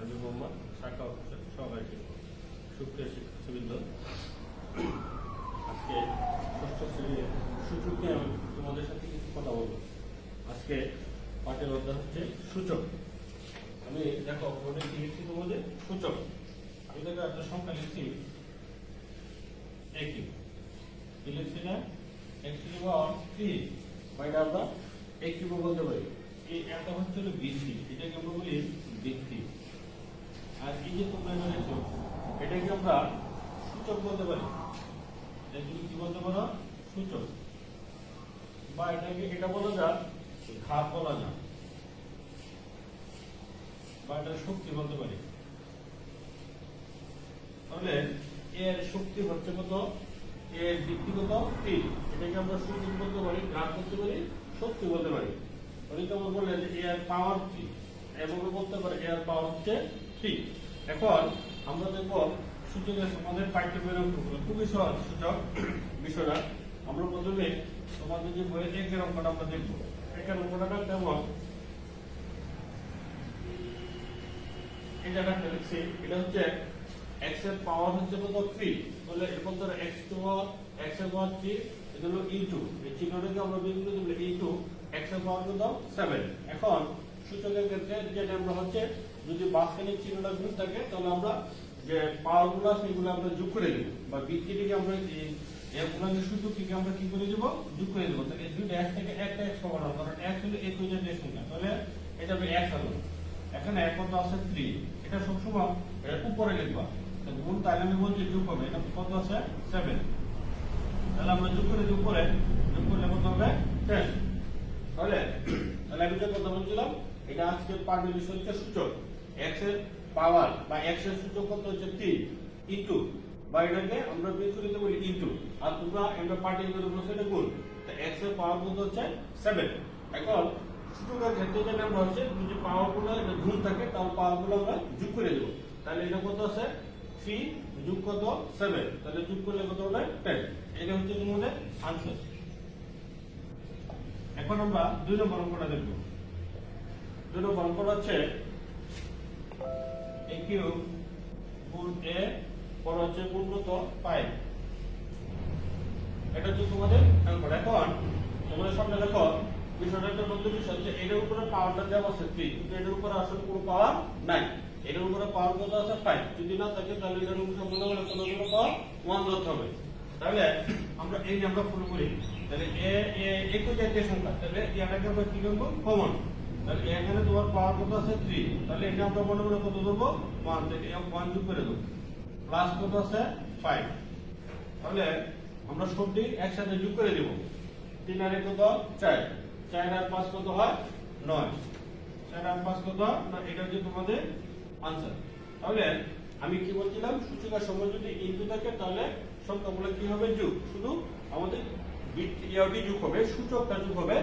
আমি মোহাম্মদ শাখা অফিসার সহকারী শিক্ষক সুপ্রিয় শিক্ষার্থীবৃন্দ। আজকে ষষ্ঠ শ্রেণির সূচক নিয়ে আমি তোমাদের সাথে কিছু কথা বলব। আজকে পাঠের অধ্যায় হচ্ছে সূচক। আমি দেখো বোর্ডে কি লিখছি তোমাদের? সূচক। আমি দেখো, একটা সংখ্যা লিখছি। একই। কি লিখছি না? একটি বা থ্রি বা এটা আমরা একটি বলতে পারি। এই একটা হচ্ছে হলো বৃদ্ধি। এটাকে আমরা বলি বৃদ্ধি। আর এই যে তোমরা এখানে দেখছ, এটাকে আমরা সূচক বলতে পারি। এটাকে কি বলতে পারো? সূচক। বা এটাকে, এটা বলা যাক, ঘাত বলা যাক। বা এটা শক্তি বলতে পারি। তাহলে এর শক্তি হচ্ছে কত? এর ব্যক্তিগত তিন এটাকে আমরা সূচক বলতে পারি গ্রাম বলতে পারি, শক্তি বলতে পারি। অনেকে বললেন যে এর পাওয়ার থ্রি এবং বলতে পারে এর পাওয়ার হচ্ছে থ্রি এখন আমরা দেখব সূচকের আমাদের পাঠ্যবইয়ের অঙ্কগুলো। খুবই সহজ সূচক বিষয়টা। আমরা প্রথমে তোমাদের যে বইয়ের একের অঙ্কটা আমরা দেখব। একের অঙ্কটা লিখছি। এটা হচ্ছে x এর পাওয়ার হচ্ছে কত 3 তাহলে এর টু পাওয়ার x এর পাওয়ার 3 এটা হলো e2 এই চিহ্নটাকে আমরা করে দেব e2 x এর পাওয়ার কত? 7 এখন সূচকের ক্ষেত্রে যেটা আমরা হচ্ছে যদি বাসখানিক চিহ্নটা গুণ থাকে, তাহলে আমরা যে পাওয়ারগুলো আছে সেগুলো আমরা যোগ করে দেব বা বৃত্তিটিকে আমরা এগুলোকে সূচকটিকে আমরা কি করে দেব? যোগ করে দেব। তাহলে দুইটা x থেকে একটা x পাবো না কারণ x হলো একই জাতীয় সংখ্যা তাহলে এটা হবে x হলো। এখানে এক কত আছে? 3 এটা সবসময় এটা উপরে লিখবা। গুণ তাহলে আমি বলছি যোগ হবে। এটা কত আছে? 7 তাহলে আমরা যোগ করে যোগ করে যোগ করলে কত হবে? 10 তাহলে তাহলে আমি যে কথা বলছিলাম এটা আজকে বিষয় হচ্ছে সূচক। x এর পাওয়ার বা x এর সূচক কত হচ্ছে 3 ইনটু বা এটাকে আমরা করে দেবো ইনটু আর তোমরা এটা পার্টি করে বলছো, এটা গুণ তো x এর পাওয়ার কত হচ্ছে? 7 এখন সূচকের ক্ষেত্রে যেটা আমরা হচ্ছে যদি পাওয়ারগুলো এটা গুণ থাকে তাহলে পাওয়ারগুলো আমরা যোগ করে দেবো তাহলে এটা কত আছে? 3 যোগ কত? 7 তাহলে যোগ করলে কত হবে? 10 এটা হচ্ছে তোমাদের আনসার এখন আমরা দুই নম্বর অঙ্কটা দেখব। নম্বর অঙ্কটা হচ্ছে। এ কিউব গুণ এ পর হচ্ছে কত 5 এটা তোমাদের এখন তোমাদের সামনে দেখো, বিষয়টা একটা নতুন বিষয় হচ্ছে, এটার উপরে পাওয়ারটা দেওয়া আছে 3 কিন্তু এটার উপরে আসলে কোনো পাওয়ার নাই। এটার উপরে পাওয়ার কত আছে? 5 যদি না থাকে, তাহলে এটার উপরে হলে কোনো কোনো পাওয়ার 1 ধরতে হবে। তাহলে আমরা এই ফুল করি, তাহলে এ এ একই জাতীয় সংখ্যা তাহলে এটাকে আমরা কি করব কমন তাহলে এখানে তোমার পাওয়ার কত আছে? 3 তাহলে এটা আমরা মনে মনে কত 1 তাহলে 1 যোগ করে দেবো। প্লাস কত আছে? 5 তাহলে আমরা সবটি একসাথে যোগ করে দেব। তিন আর কত? চার। চার আর পাঁচ কত হয়? নয়। চার আর পাঁচ কত? না এটা হচ্ছে তোমাদের আনসার তাহলে আমি কি বলছিলাম? সূচকের সময় যদি ইনটু থাকে, তাহলে সংখ্যাগুলো কি হবে? যোগ। শুধু আমাদের ইয়াটি যোগ হবে, সূচকটা যোগ হবে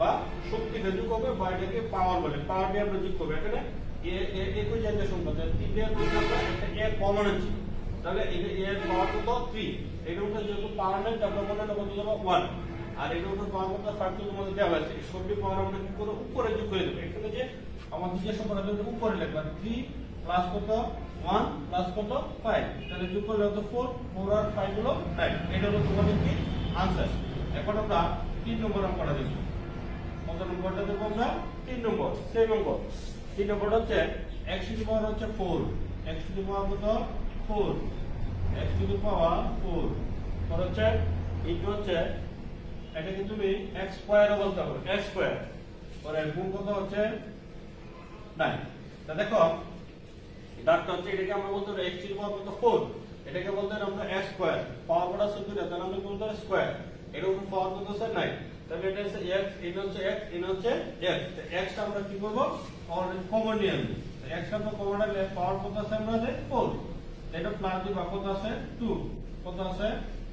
বা শক্তিটা যোগ হবে বা এটাকে পাওয়ার বলে পাওয়ার দিয়ে আমরা যোগ করব। এখানে একই জাতীয় সংখ্যা তিনটের আমরা একটা এ কমন আনছি তাহলে এর পাওয়ার কত? 3 এটার উপরে যেহেতু পাওয়ার নেই তারপর মনে হলো কত দেবো? 1 আর এটার উপর পাওয়ার কত? ফার্স্ট তোমাদের দেওয়া আছে সবটি পাওয়ার আমরা কি করব? উপরে যোগ করে দেবো। এখানে যে আমাদের যে সংখ্যাটা দেবো উপরে লিখবা। 3 প্লাস কত? 1 প্লাস কত? 5 তাহলে যোগ করলে কত? 4 4 আর 5 হলো 9 এটা হলো তোমাদের কি? আনসার এখন আমরা 3 নম্বর অঙ্কটা দেখব। কত নম্বরটা দেখব আমরা 3 নম্বর সেম অঙ্ক 3 নম্বরটা হচ্ছে x টু দি পাওয়ার হচ্ছে 4 x টু দি পাওয়ার কত? 4 x টু দি পাওয়ার 4 পর হচ্ছে ইকুয়াল হচ্ছে এটাকে তুমি x স্কয়ার বলতে হবে x স্কয়ার পরে গুণ কত হচ্ছে? 9 তা দেখো ডাকটা হচ্ছে এটাকে আমরা বলতে পারি x টু দি পাওয়ার কত? 4 এটাকে বলতে পারি আমরা x স্কয়ার পাওয়ার বড় সূত্র তাহলে আমরা বলতে পারি স্কয়ার এর উপর পাওয়ার কত হচ্ছে 9 তাহলে এটা হচ্ছে x এটা হচ্ছে x এটা হচ্ছে x তো x টা আমরা কি করব? কমন নিয়ে আনব x টা আমরা কমন নিলে পাওয়ার কত আছে আমাদের 4 এটা প্লাস দিবা কত আছে 2 কত আছে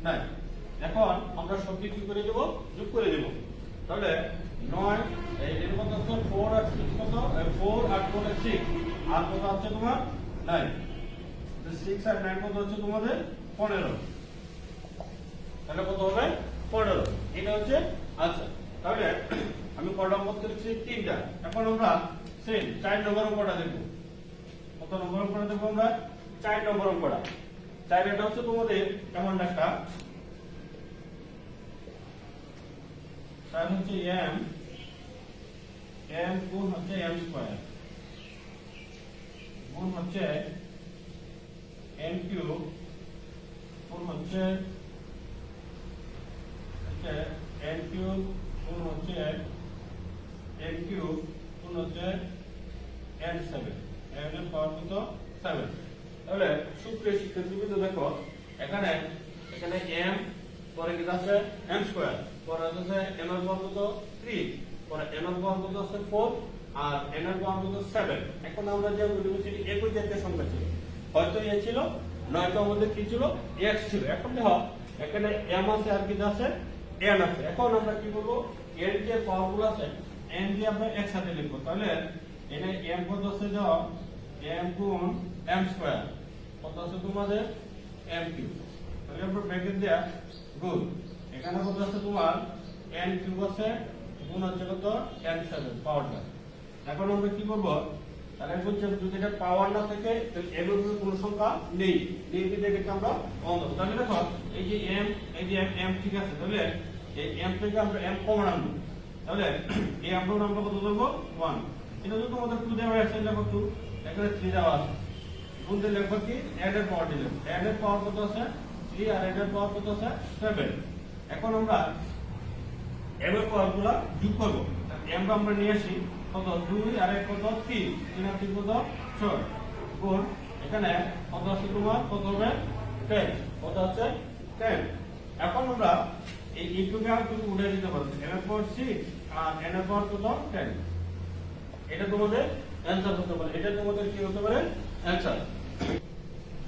9 এখন আমরা সবটি কি করে দেব যোগ করে দেব তাহলে 9 এই এর কত আছে? 4 আর 6 কত? 4 আর 4 আর 6 আর কত আছে তোমার? 9 তো 6 আর 9 কত হচ্ছে তোমাদের? 15 তাহলে কত হবে? 15 এটা হচ্ছে আচ্ছা তাহলে আমি কটা নম্বর লিখছি তিনটা। এখন আমরা সেম চার নম্বর উপরটা দেখব। কত নম্বর অঙ্কটা দেখব আমরা? চার নম্বর অঙ্কটা। চার এটা হচ্ছে তোমাদের এমন একটা। চার হচ্ছে এম এম গুণ হচ্ছে এম স্কোয়ার গুণ হচ্ছে এন কিউব গুণ হচ্ছে হচ্ছে এন কিউব গুণ হচ্ছে এন কিউব গুণ হচ্ছে এন সেভেন এন পাওয়ার কত? সেভেন তাহলে সুপ্রিয় শিক্ষার্থীবৃন্দ, দেখো, এখানে এখানে এম পরে কি আছে? এম স্কোয়ার পরে আছে এন এর পাওয়ার কত? থ্রি পরে এন এর পাওয়ার কত আছে? ফোর আর এন এর পাওয়ার কত? সেভেন এখন আমরা যে ইউনিভার্সিটি একই জাতীয় সংখ্যা ছিল, হয়তো এ ছিল, নয়তো আমাদের কি ছিল? এক্স ছিল। এখন দেখো, এখানে এম আছে আর কি আছে? এন আছে। এখন আমরা কি করব এর যে গুলো আছে এন দিয়ে আমরা একসাথে লিখব। তাহলে এখানে এম কত আছে যাও এম গুণ এম স্কোয়ার কত আছে তোমাদের? এম কিউব তাহলে আমরা ব্র্যাকেট দেয়া, গুণ। এখানে কত আছে তোমার? এন কিউব আছে, গুণ হচ্ছে কত? এন সেভেন পাওয়ারটা এখন আমরা কি করব তাহলে আমরা অন দেবো এখানে থ্রি দেওয়া আছে। গুণ দিয়ে কি? অ্যাড এর পাওয়ার দিলে অ্যাড এর পাওয়ার কত আছে? থ্রি আর অ্যাড এর পাওয়ার কত আছে? সেভেন এখন আমরা এম এর পাওয়ারগুলা যোগ করব। এম আমরা নিয়ে আসি। কত? দুই আর এক কত? তিন। তিন আর তিন কত? ছয়। গুণ এখানে কত আছে তোমার? কত হবে টেন কত আছে? টেন এখন আমরা এই ইটুকে তুমি উঠে দিতে পারো এম এর সিক্স আর এন এর কত? টেন এটা তোমাদের অ্যান্সার হতে পারে। এটা তোমাদের কি হতে পারে? অ্যান্সার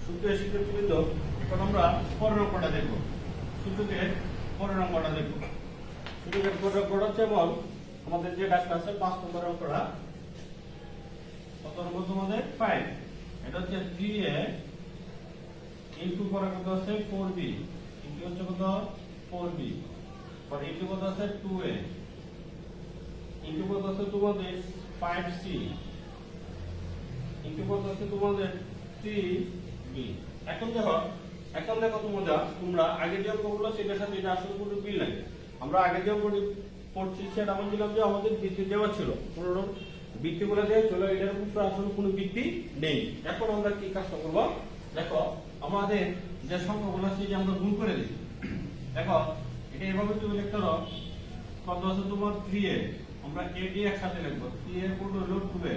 সূত্রের শিক্ষার্থীবৃন্দ এখন আমরা পরের অঙ্কটা দেখব। সূত্রকে পরের অঙ্কটা দেখব। সূত্রকে পরের অঙ্কটা হচ্ছে যেমন আমাদের যে ডাক্তার আছে, পাঁচ নম্বরের অঙ্কটা কত নম্বর তোমাদের? ফাইভ এটা হচ্ছে থ্রি এ ইন্টু করা কত আছে? ফোর বি ইন্টু হচ্ছে কত? ফোর বি পরে ইন্টু কত আছে? টু এ ইন্টু কত আছে তোমাদের? ফাইভ সি ইন্টু কত আছে তোমাদের? থ্রি বি এখন দেখো এখন দেখো তোমরা তোমরা আগে যে অঙ্কগুলো সেটার সাথে এটা আসলে কোনো মিল নাই। আমরা আগে যে অঙ্ক সেটা বলছিলাম যে আমাদের বৃত্তি দেওয়া ছিল। কোনো বৃত্তিগুলো দিয়ে, চলো এটার উপরে আসলে কোনো বৃত্তি নেই। এখন আমরা কি কাজটা করব? দেখো, আমাদের যে সংখ্যাগুলো আছে আমরা গুণ করে দিই। দেখো, এটা এভাবে তুমি লিখতে পারো, কত আছে তোমার থ্রি এ আমরা এ ডি একসাথে লিখব। থ্রি এর কোড হলো টু এ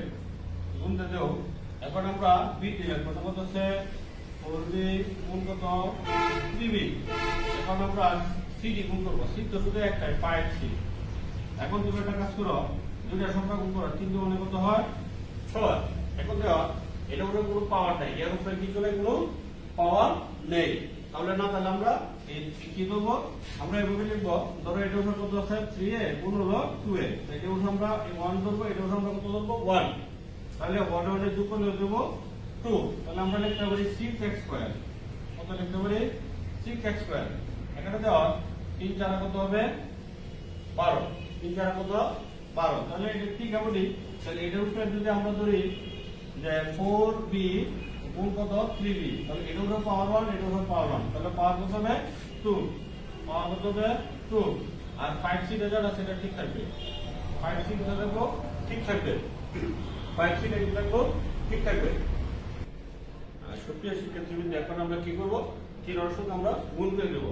গুণতে দেও। এখন আমরা বি টি লিখব। কত আছে? ফোর বি গুণ কত? থ্রি বি এখন আমরা সি ডি গুণ করব। সি তো শুধু একটাই ফাইভ সি এখন তুমি একটা কাজ করো। দুইটা সংখ্যা গুণ করো, তিন দুগুণে কত হয়? ছয়। এখন দেওয়া এটা উপরে কোনো পাওয়ার নাই। এর উপরে কি চলে কোনো পাওয়ার নেই। তাহলে না, তাহলে আমরা কি করব? আমরা এভাবে লিখব, ধরো এটা উপরে কত আছে? থ্রি এ গুণ হলো টু এ এটা উপরে আমরা ওয়ান ধরবো এটা উপরে আমরা কত ধরবো? ওয়ান তাহলে ওয়ান ওয়ানে যোগ করলে দেবো টু তাহলে আমরা লিখতে পারি সিক্স এক্স স্কোয়ার কত লিখতে পারি? সিক্স এক্স স্কোয়ার এখানে দেওয়া তিন চার কত হবে? বারো। তিন চার বারো। তাহলে এটা ঠিক আছে তাহলে এটার উপরে যদি আমরা ধরি যে ফোর বি গুণ কত? থ্রি বি তাহলে এটার উপরে পাওয়ার ওয়ান এটার উপরে পাওয়ার ওয়ান তাহলে পাওয়ার কত হবে টু পাওয়ার কত হবে টু আর ফাইভ সি রেজাল্ট আছে, এটা ঠিক থাকবে। ফাইভ সি রেজাল্ট ঠিক থাকবে। ফাইভ সি রেজাল্ট ঠিক থাকবে। সুপ্রিয় শিক্ষার্থীবৃন্দ, এখন আমরা কি করব? তিন অংশ আমরা গুণ করে দেবো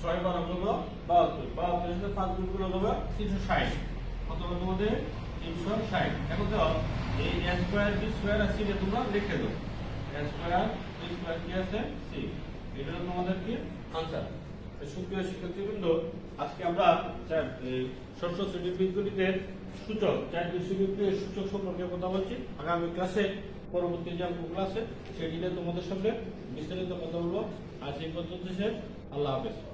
ছয় বারো করব বাহাত্তর বাহাত্তর সাথে পাঁচ গুণ করে দেবো তিনশো ষাট। কত হবে তোমাদের? তিনশো ষাট। এখন তো, এই স্কোয়ার বি স্কোয়ার আর সি তোমরা লিখে দাও। স্কোয়ার বি স্কোয়ার কি আছে? সি এটা তোমাদের কি? আনসার সুপ্রিয় শিক্ষার্থীবৃন্দ, আজকে আমরা ষষ্ঠ শ্রেণির বীজগণিতের সূচক চার বিশ্ববিদ্যালয়ের সূচক সম্পর্কে কথা বলছি। আগামী ক্লাসে, পরবর্তী যে অঙ্কগুলো আছে সেটি নিয়ে তোমাদের সঙ্গে বিস্তারিত কথা বলব। আজ এই পর্যন্ত শেষ। আল্লাহ হাফেজ।